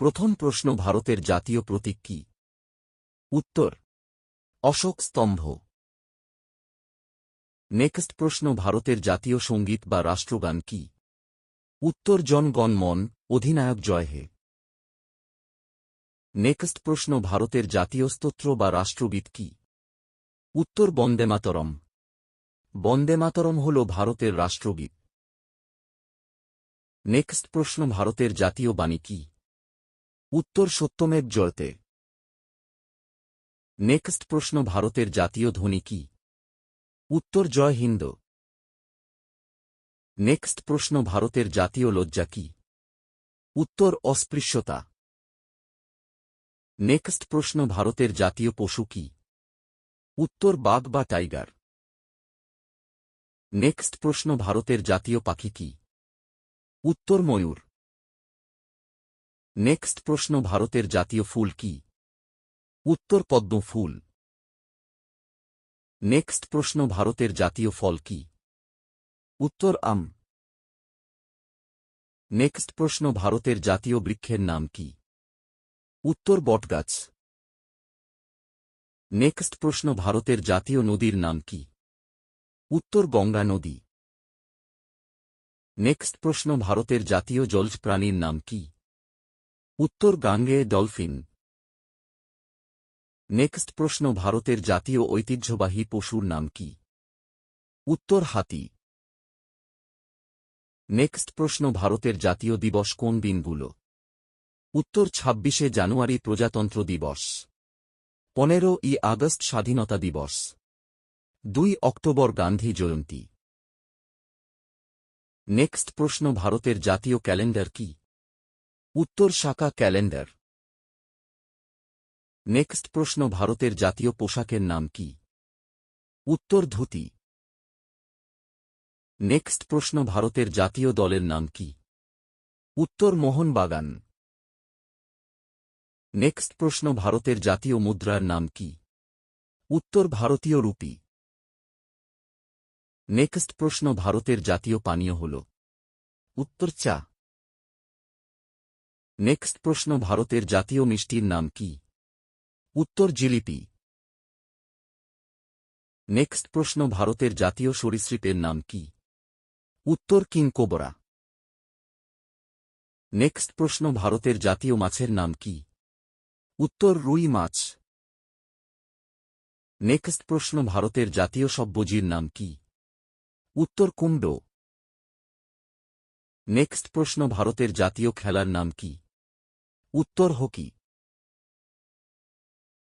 প্রথম প্রশ্ন, ভারতের জাতীয় প্রতীক কি? উত্তর, অশোক স্তম্ভ। নেক্সট প্রশ্ন, ভারতের জাতীয় সংগীত বা রাষ্ট্রগান কি? উত্তর, জন গণ মন, অধিনায়ক জয় হে। নেক্সট প্রশ্ন, ভারতের জাতীয় স্তোত্র বা রাষ্ট্রগীত কি? উত্তর, বন্দে মাতরম। বন্দে মাতরম হল ভারতের রাষ্ট্রগীত। নেক্সট প্রশ্ন, ভারতের জাতীয় বাণী কি? উত্তর সত্যমেব জয়তে। নেক্সট প্রশ্ন, ভারতের জাতীয় ধ্বনি কি? উত্তর, জয় হিন্দ। নেক্সট প্রশ্ন, ভারতের জাতীয় লজ্জা কি? উত্তর, অস্পৃশ্যতা। নেক্সট প্রশ্ন, ভারতের জাতীয় পশু কি? উত্তর, বাঘ বা টাইগার। নেক্সট প্রশ্ন, ভারতের জাতীয় পাখি কি? উত্তর, ময়ূর। নেক্সট প্রশ্ন, ভারতের জাতীয় ফুল কি? উত্তর, পদ্ম ফুল। নেক্সট প্রশ্ন, ভারতের জাতীয় ফল কি? উত্তর, আম। নেক্সট প্রশ্ন, ভারতের জাতীয় বৃক্ষের নাম কি? উত্তর, বটগাছ। নেক্সট প্রশ্ন, ভারতের জাতীয় নদীর নাম কি? উত্তর, গঙ্গা নদী। নেক্সট প্রশ্ন, ভারতের জাতীয় জলজ প্রাণীর নাম কি? উত্তর গাঙ্গে ডলফিন। নেক্সট প্রশ্ন, ভারতের জাতীয় ঐতিহ্যবাহী পশুর নাম কি? উত্তর, হাতি। নেক্সট প্রশ্ন, ভারতের জাতীয় দিবস কোন দিনগুলো? উত্তর, ছাব্বিশে জানুয়ারি, প্রজাতন্ত্র দিবস। পনেরো ই আগস্ট, স্বাধীনতা দিবস। দুই অক্টোবর, গান্ধী জয়ন্তী। নেক্সট প্রশ্ন, ভারতের জাতীয় ক্যালেন্ডার কি? উত্তর শাখা ক্যালেন্ডার। নেক্সট প্রশ্ন, ভারতের জাতীয় পোশাকের নাম কি? উত্তর, ধুতি। নেক্সট প্রশ্ন, ভারতের জাতীয় দলের নাম কি? উত্তর, মোহনবাগান। নেক্সট প্রশ্ন, ভারতের জাতীয় মুদ্রার নাম কি? উত্তর, ভারতীয় রুপি। নেক্সট প্রশ্ন, ভারতের জাতীয় পানীয় হল? উত্তর, চা। নেক্সট প্রশ্ন, ভারতের জাতীয় মিষ্টির নাম কি? উত্তর, জিলিপি। নেক্সট প্রশ্ন, ভারতের জাতীয় সরীসৃপের নাম কি? উত্তর কিংকোবরা নেক্সট প্রশ্ন, ভারতের জাতীয় মাছের নাম কি? উত্তর, রুই মাছ। নেক্সট প্রশ্ন, ভারতের জাতীয় সব্যজির নাম কি? উত্তর কুণ্ড নেক্সট প্রশ্ন, ভারতের জাতীয় খেলার নাম কি? উত্তর হকি।